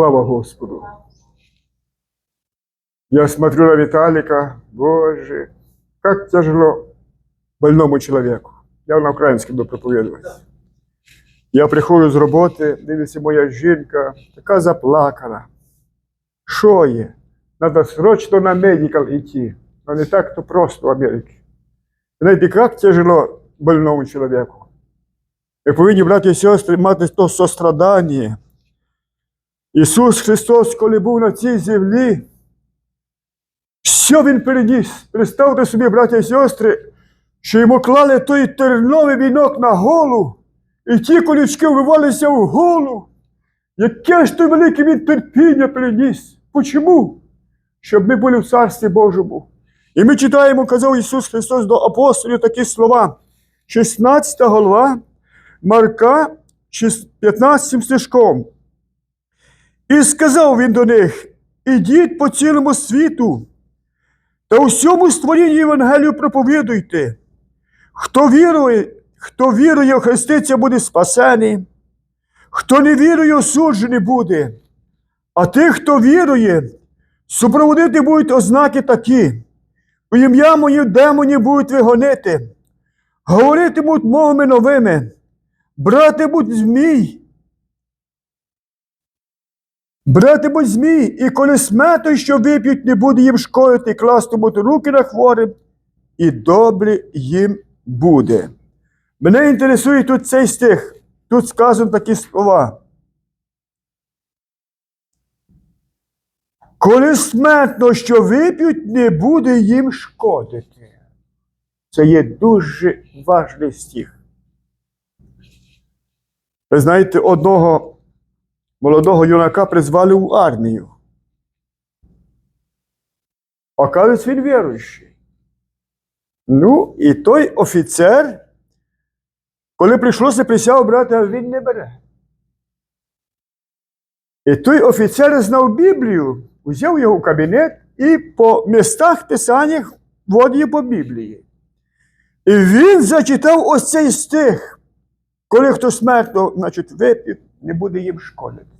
Слава Господу. Я смотрю на Виталика, Боже, как тяжело больному человеку. Я на українському буду проповідувати. Я приходжу з роботи, дивиться моя жінка, така заплакана. Що є? Надо срочно на медикал йти. Но не так то просто в Америці. Знаєте, як тяжело больному чоловіку. Ми повинні, браті і сестри, мати то сострадання. Ісус Христос, коли був на цій землі, що Він переніс? Представте собі, браті і сестри, що йому клали той терновий вінок на голову, і ті колючки вивалися в голову. Яке ж той велике він терпіння переніс? Почому? Щоб ми були в Царстві Божому. І ми читаємо, казав Ісус Христос до апостолів такі слова. 16 голова Марка 15 стежком. І сказав він до них: ідіть по цілому світу та усьому створінню Євангелію проповідуйте. Хто вірує, хто вірує, охреститься, буде спасений, хто не вірує, осуджений буде. А тих, хто вірує, супроводити будуть ознаки такі. У ім'я моє демоні будуть вигонити, говоритимуть мовами новими, братимуть змій, братимуть змій, і коли смету, що вип'ють, не буде їм шкодити, кластимуть руки на хворим, і добре їм буде. Мене інтересує тут цей стих. Тут сказано такі слова. Коли смертно, що вип'ють, не буде їм шкодити. Це є дуже важний стих. Ви знаєте, одного молодого юнака призвали в армію. Оказується, він віруючий. Ну, і той офіцер, коли прийшлося присягу брати, а він не бере. І той офіцер знав Біблію, взяв його в кабінет і по містах писаннях водіє по Біблії. І він зачитав ось цей стих. Коли хто смертно, значить, вип'є, не буде їм шкодити.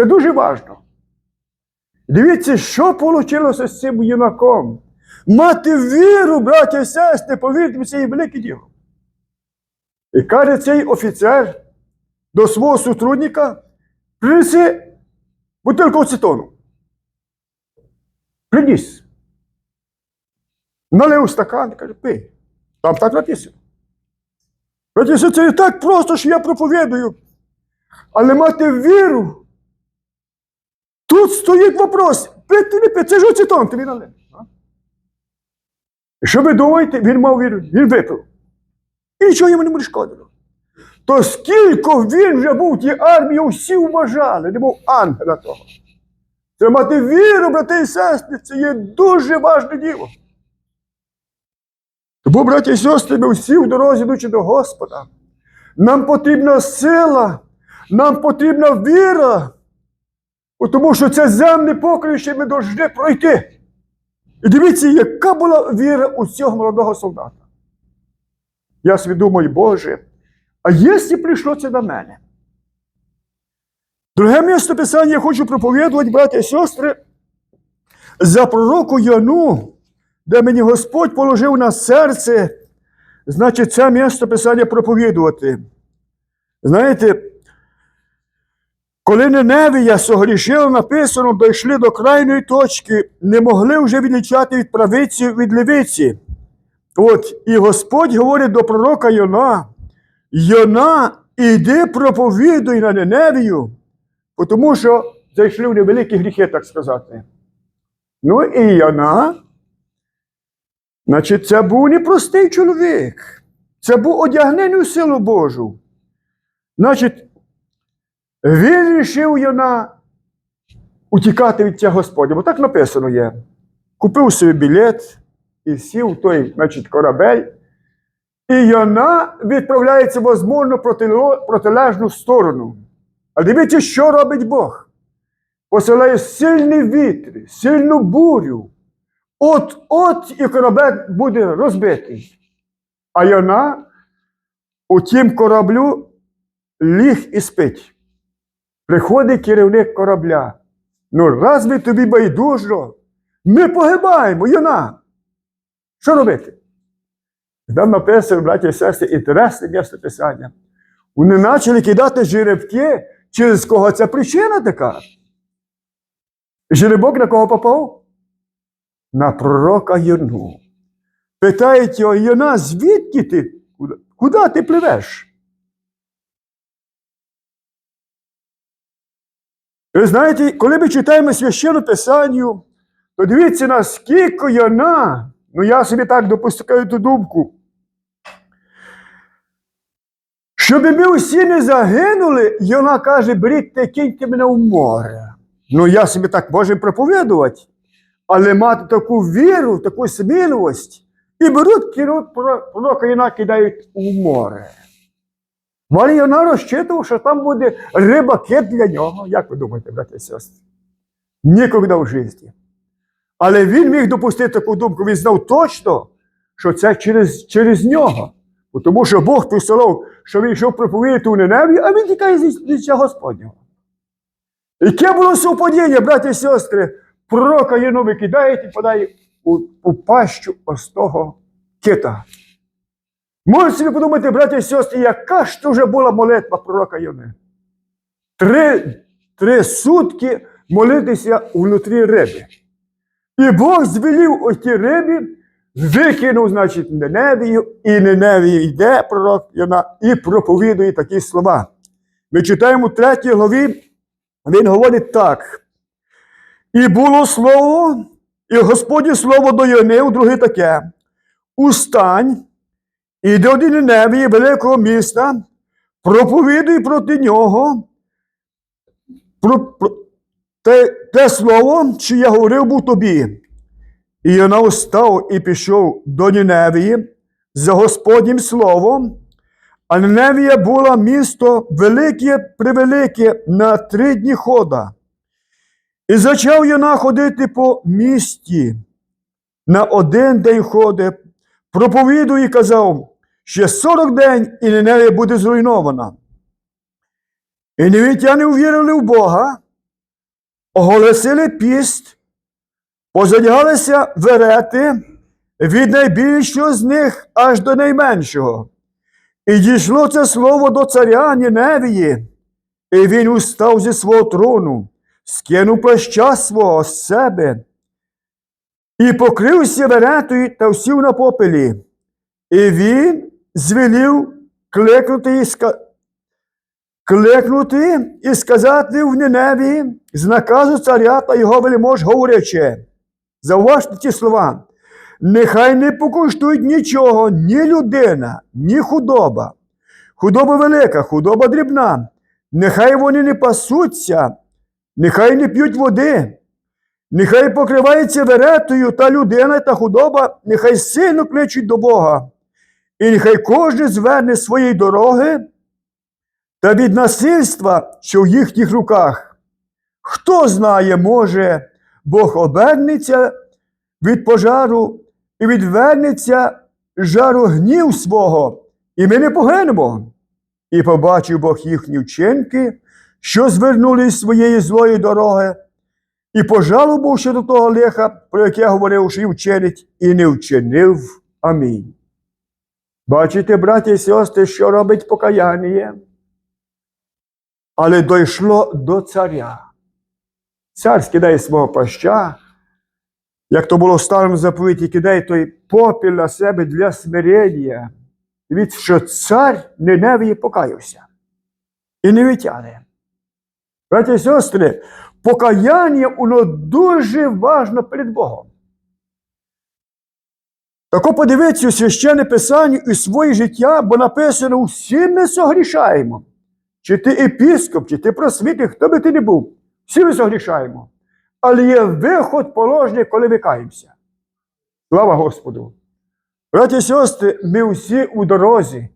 Це дуже важливо. Дивіться, що вийшло з цим юнаком. Мати віру, браття і сестри, повірте, це є велике діло. І каже цей офіцер до свого сотрудника, принеси бутилку ацетону. Приніс. Налив стакан, каже, пий. Там так написано. І це не так просто, що я проповідую. Але мати віру. Тут стоїть вопрос. Пити, не пити, це ж ацетон, тобі налив. що ви думаєте, він мав віру, він випив. І нічого йому не буде шкодило. То скільки він вже був в армії, всі вважали, не був ангела того. Треба мати віру, брати і сестри, це є дуже важне діло. Тому, браті і сестри, ми всі в дорозі йдучи до Господа. Нам потрібна сила, нам потрібна віра, тому що це земне покрище ми повинні пройти. І дивіться, яка була віра у цього молодого солдата. Я собі Боже, а якщо прийшло це до мене? Друге місце писання я хочу проповідувати, браті і сестри, за пророку Яну, де мені Господь положив на серце, значить, це місце писання проповідувати. Знаєте, коли Неневія согрішила, написано, дійшли до крайньої точки, не могли вже відлічати від правиці від левиці. От, і Господь говорить до пророка Йона, Йона, іди проповідуй на Неневію, тому що зайшли в невеликі гріхи, так сказати. Ну і Йона, значить, це був непростий чоловік. Це був одягнений у силу Божу. Значить, він рішив Йона утікати від цього Господня, бо так написано є. Купив собі білет і сів той значить, корабель. І Йона відправляється, можливо, протило- протилежну сторону. А дивіться, що робить Бог. Посилає сильні вітри, сильну бурю. От-от і корабель буде розбитий. А Йона у тім кораблю ліг і спить. Приходить керівник корабля. Ну, разве тобі байдужо? Ми погибаємо, юна. Що робити? Там написано, браті і сестри, інтересне місце писання. Вони почали кидати жеребки, через кого ця причина така. Жеребок на кого попав? На пророка Юну. Питають його, Юна, звідки ти? Куди ти пливеш? Ви знаєте, коли ми читаємо священну Писанню, то дивіться, наскільки Йона, ну я собі так допускаю ту думку, щоб ми всі не загинули, Йона каже, беріть киньте мене в море. Ну, я собі так можу проповідувати, але мати таку віру, таку сміливість, і беруть керуть пророка Йона кидають у море. Може, Йона розчитував, що там буде риба кит для нього. Як ви думаєте, брати і сестри? Ніколи в житті. Але він міг допустити таку думку, він знав точно, що це через, через нього. Тому що Бог присилав, що він йшов проповідати у Неневі, а він тікає з лиця Господнього. Яке було совпадіння, браті і сестри, пророка Єну викидають і подають у, у пащу ось того кита. Можете собі подумати, браті і сестри, яка ж то вже була молитва пророка Йони? Три, три сутки молитися внутрі риби. І Бог звелів оті рибі, викинув, значить, Неневію, і Неневію йде пророк Йона і проповідує такі слова. Ми читаємо в третій главі, він говорить так. І було слово, і Господнє слово до Йони, у друге таке. Устань, іди до Неневії, великого міста, проповідуй проти нього, про, про, те, те слово, що я говорив був тобі. І Йона встав і пішов до Ніневії за Господнім словом, а Ніневія була місто велике превелике на три дні хода. І почав Йона ходити по місті. На один день ходить, проповідує і казав, ще 40 день і Ніневія буде зруйнована. І невітяни увірили в Бога, оголосили піст, позадягалися верети від найбільшого з них аж до найменшого. І дійшло це слово до царя Ніневії, і він устав зі свого трону, скинув плаща свого з себе, і покрився веретою та всів на попелі. І він звелів кликнути і кликнути і сказати в Ніневі з наказу царя та його вельмож говорячи. Зауважте ті слова. Нехай не покуштують нічого, ні людина, ні худоба. Худоба велика, худоба дрібна. Нехай вони не пасуться, нехай не п'ють води, нехай покриваються веретою та людина та худоба, нехай сильно кличуть до Бога. І нехай кожен зверне своєї дороги та від насильства, що в їхніх руках. Хто знає, може, Бог обернеться від пожару і відвернеться жару гнів свого, і ми не погинемо. І побачив Бог їхні вчинки, що звернули з своєї злої дороги, і пожалував щодо того лиха, про яке говорив, що й вчинить, і не вчинив. Амінь. Бачите, браті і сестри, що робить покаяння? Але дійшло до царя. Цар скидає свого паща, як то було в старому заповіті, кидає той попіл на себе для смирення. Дивіться, що цар Ниневії покаявся і не витягне. Браті і сестри, покаяння воно дуже важно перед Богом. Тако подивіться у священне писання і своє життя, бо написано, всі ми согрішаємо. Чи ти епіскоп, чи ти просвітник, хто би ти не був, всі ми согрішаємо. Але є виход положений, коли ми каємося. Слава Господу! Браті і сестри, ми всі у дорозі,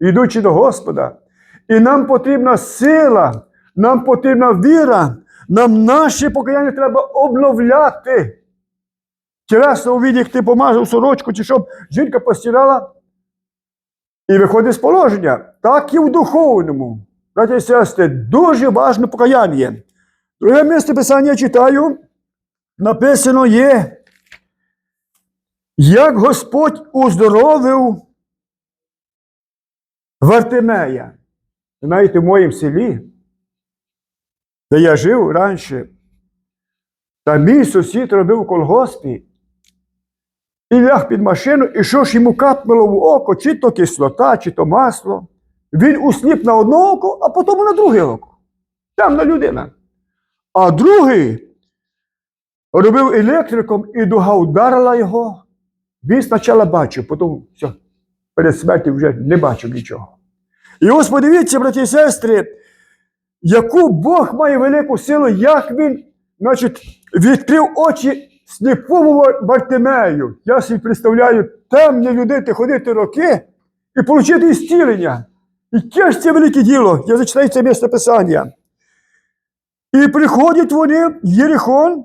йдучи до Господа. І нам потрібна сила, нам потрібна віра, нам наші покаяння треба обновляти. Тілесно увідь, як ти помазав сорочку, чи щоб жінка постирала і виходить з положення. Так і в духовному. браті і сестри, дуже важне покаяння. Друге місце писання читаю, написано є, як Господь уздоровив Вартимея. Знаєте, в моїм селі, де я жив раніше, та мій сусід робив у колгоспі і ляг під машину, і що ж йому капнуло в око, чи то кислота, чи то масло. Він усліп на одне око, а потім на друге око. Темна людина. А другий робив електриком, і дуга ударила його. Він спочатку бачив, потім все, перед смертю вже не бачив нічого. І ось подивіться, браті і сестри, яку Бог має велику силу, як він значить, відкрив очі сліпому Бартимею. Я собі представляю, темні людини ходити роки і отримати зцілення. Яке ж це велике діло? Я зачитаю це місце писання. І приходять вони в Єрихон,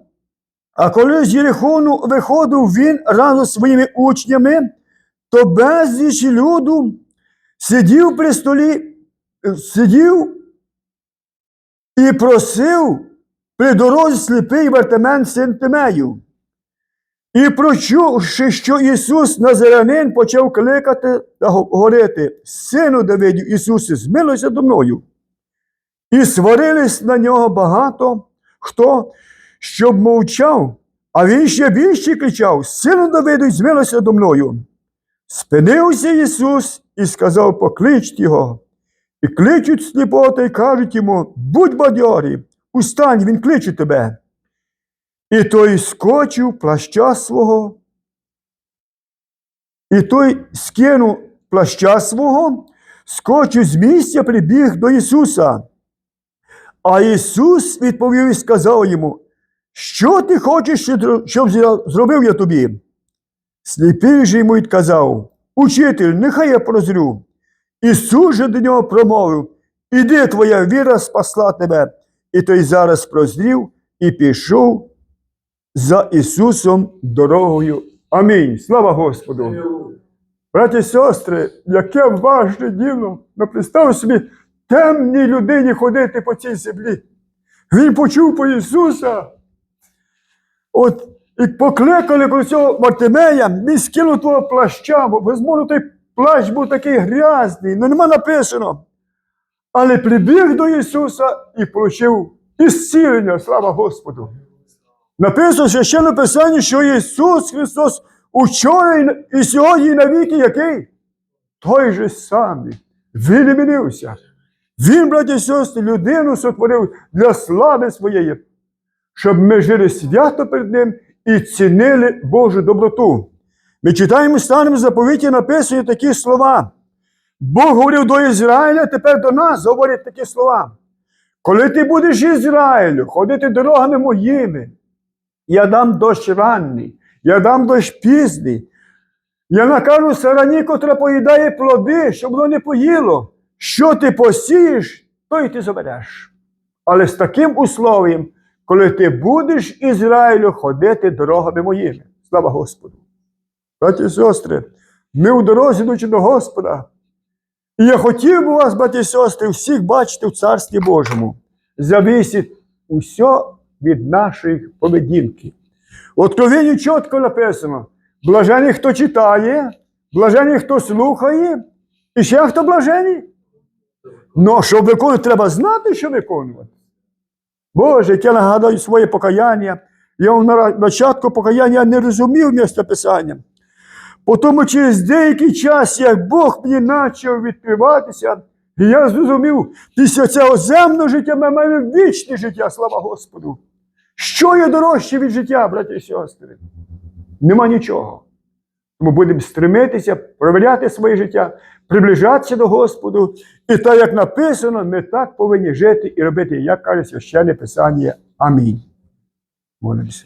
а коли з Єрихону виходив він разом з своїми учнями, то безліч люду сидів при столі, е, сидів і просив при дорозі сліпий Вартимен син Тимею. І прочувши, що Ісус Назарянин почав кликати та говорити, Сину Давидів, Ісусе, змилуйся до мною. І сварились на нього багато хто, щоб мовчав, а він ще більше кричав: Сину Давиду, змилуйся до мною. Спинився Ісус і сказав: Покличте його. І кличуть сліпого та й кажуть йому: будь бадьорі, устань, він кличе тебе. І той скочив плаща свого, і той скинув плаща свого, скочив з місця, прибіг до Ісуса. А Ісус відповів і сказав йому: Що ти хочеш, щоб зробив я тобі? Сліпий же йому відказав: Учитель, нехай я прозрю. Ісус же до нього промовив: Іди, твоя віра спасла тебе. І той зараз прозрів і пішов за Ісусом дорогою. Амінь. Слава Господу! Браті і сестри, яке важне діло, ну, представ собі темній людині ходити по цій землі. Він почув по Ісуса. От і покликали про цього Мартимея, він скинув того плаща, бо безмовно той плащ був такий грязний, ну нема написано. Але прибіг до Ісуса і получив ісцілення, слава Господу. Написано ще ще написання, що Ісус Христос учора і сьогодні і навіки який? Той же самий. Він не мінився. Він, браті і сестри, людину сотворив для слави своєї, щоб ми жили свято перед Ним і цінили Божу доброту. Ми читаємо в старому заповіті, написані такі слова. Бог говорив до Ізраїля, тепер до нас говорять такі слова. Коли ти будеш Ізраїлю, ходити дорогами моїми, я дам дощ ранний, я дам дощ пізний. Я накажу сарані, котра поїдає плоди, щоб воно не поїло. Що ти посієш, то й ти забереш. Але з таким условием, коли ти будеш Ізраїлю ходити дорогами моїми. Слава Господу. Браті і сестри, ми у дорозі йдучи до Господа. І я хотів би вас, браті і сестри, всіх бачити в Царстві Божому. Зависить усе від нашої поведінки. Откровенні чітко написано: блажений, хто читає, блажений, хто слухає, і ще хто блажений. Ну, щоб виконувати, треба знати, що виконувати. Боже, я нагадаю своє покаяння. Я на початку покаяння не розумів місце писання. Потім через деякий час, як Бог мені почав відкриватися, я зрозумів, після цього земного життя ми маємо вічне життя, слава Господу. Що є дорожче від життя, браті і сестри? Нема нічого. Тому будемо стремитися, проявляти своє життя, приближатися до Господу. І так, як написано, ми так повинні жити і робити, як каже священне Писання. Амінь. Молимося.